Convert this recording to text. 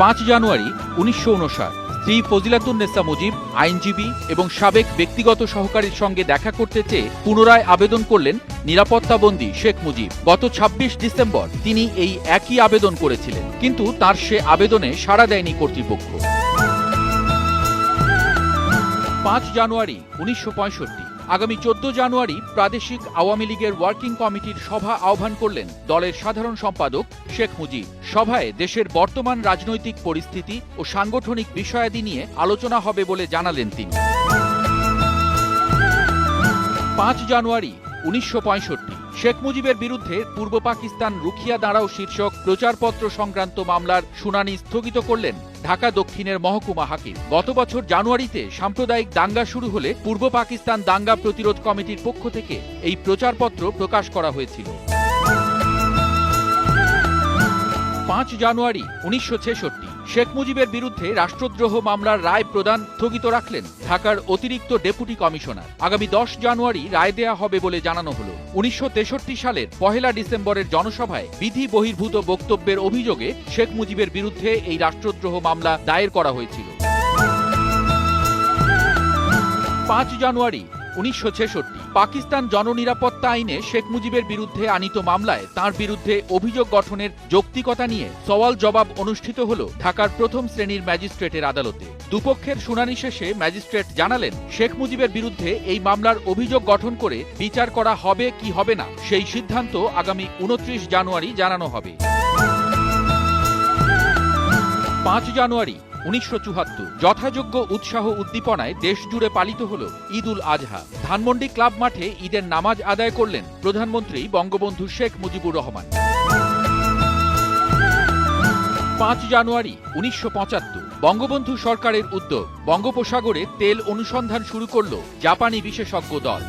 পাঁচ জানুয়ারি উনিশশো উনষাট। স্ত্রী ফজিলাতুন্নেসা মুজিব, আইনজীবী এবং সাবেক ব্যক্তিগত সহকারীর সঙ্গে দেখা করতে চেয়ে পুনরায় আবেদন করলেন নিরাপত্তাবন্দী শেখ মুজিব। গত ২৬ ডিসেম্বর তিনি এই একই আবেদন করেছিলেন, কিন্তু তার সে আবেদনে সাড়া দেয়নি কর্তৃপক্ষ। পাঁচ জানুয়ারি উনিশশো পঁয়ষট্টি। আগামী চোদ্দ জানুয়ারি প্রাদেশিক আওয়ামী লীগের ওয়ার্কিং কমিটির সভা আহ্বান করলেন দলের সাধারণ সম্পাদক শেখ মুজিব। সভায় দেশের বর্তমান রাজনৈতিক পরিস্থিতি ও সাংগঠনিক বিষয়াদি নিয়ে আলোচনা হবে বলে জানালেন তিনি। পাঁচ জানুয়ারি উনিশশো পঁয়ষট্টি। শেখ মুজিবের বিরুদ্ধে পূর্ব পাকিস্তান রুখিয়া দাঁড়াও শীর্ষক প্রচারপত্র সংক্রান্ত মামলার শুনানি স্থগিত করলেন ঢাকা দক্ষিণের মহকুমা হাকিম। গত বছর জানুয়ারিতে সাম্প্রদায়িক দাঙ্গা শুরু হলে পূর্ব পাকিস্তান দাঙ্গা প্রতিরোধ কমিটির পক্ষ থেকে এই প্রচারপত্র প্রকাশ করা হয়েছিল। পাঁচ জানুয়ারি উনিশশো ছেষট্টি শেখ মুজিবের বিরুদ্ধে রাষ্ট্রদ্রোহ মামলার রায় প্রদান স্থগিত রাখলেন ঢাকার অতিরিক্ত ডেপুটি কমিশনার। আগামী দশ জানুয়ারি রায় দেয়া হবে বলে জানানো হলো। উনিশশো সালের পহেলা ডিসেম্বরের জনসভায় বিধি বহির্ভূত বক্তব্যের অভিযোগে শেখ মুজিবের বিরুদ্ধে এই রাষ্ট্রদ্রোহ মামলা দায়ের করা হয়েছিল। পাঁচ জানুয়ারি উনিশশো পাকিস্তান জননিরাপত্তা আইনে শেখ মুজিবের বিরুদ্ধে আনিত মামলায় তার বিরুদ্ধে অভিযোগ গঠনের যৌক্তিকতা নিয়ে সওয়াল জবাব অনুষ্ঠিত হল ঢাকার প্রথম শ্রেণির ম্যাজিস্ট্রেটের আদালতে। দুপক্ষের শুনানি শেষে ম্যাজিস্ট্রেট জানালেন, শেখ মুজিবের বিরুদ্ধে এই মামলার অভিযোগ গঠন করে বিচার করা হবে কি হবে না, সেই সিদ্ধান্ত আগামী উনত্রিশ জানুয়ারি জানানো হবে। পাঁচ জানুয়ারি উনিশশো যথাযোগ্য উৎসাহ উদ্দীপনায় দেশ জুড়ে পালিত হল ঈদ উল আজহা। ধানমন্ডি ক্লাব মাঠে ঈদের নামাজ আদায় করলেন প্রধানমন্ত্রী বঙ্গবন্ধু শেখ মুজিবুর রহমান। পাঁচ জানুয়ারি উনিশশো পঁচাত্তর, বঙ্গবন্ধু সরকারের উদ্যোগ। বঙ্গোপসাগরে তেল অনুসন্ধান শুরু করল জাপানি বিশেষজ্ঞ দল।